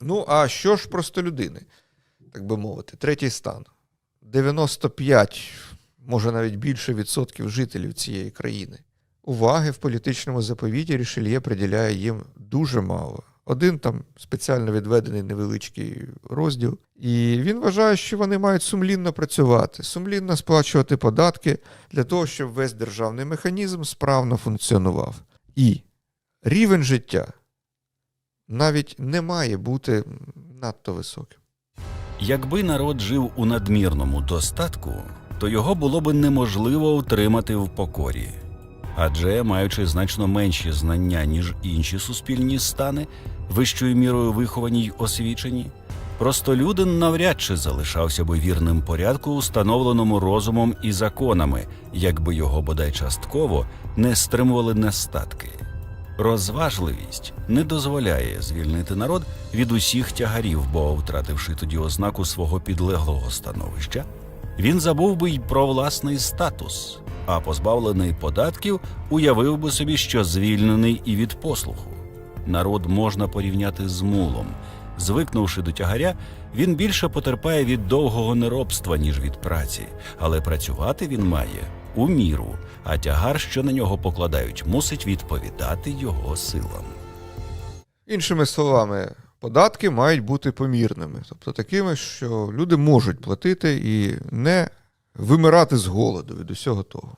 Ну, а що ж простолюдини, так би мовити, третій стан. 95, може навіть більше відсотків жителів цієї країни. Уваги в політичному заповіті Рішельє приділяє їм дуже мало. Один там спеціально відведений невеличкий розділ. І він вважає, що вони мають сумлінно працювати, сумлінно сплачувати податки для того, щоб весь державний механізм справно функціонував. І рівень життя навіть не має бути надто високим. Якби народ жив у надмірному достатку, то його було би неможливо утримати в покорі. Адже, маючи значно менші знання, ніж інші суспільні стани, вищою мірою виховані й освічені, простолюдин навряд чи залишався би вірним порядку, установленому розумом і законами, якби його бодай частково не стримували нестатки. Розважливість не дозволяє звільнити народ від усіх тягарів, бо, втративши тоді ознаку свого підлеглого становища, він забув би й про власний статус, а позбавлений податків уявив би собі, що звільнений і від послуху. Народ можна порівняти з мулом. Звикнувши до тягаря, він більше потерпає від довгого неробства, ніж від праці, але працювати він має у міру, а тягар, що на нього покладають, мусить відповідати його силам. Іншими словами, податки мають бути помірними, тобто такими, що люди можуть платити і не вимирати з голоду від усього того.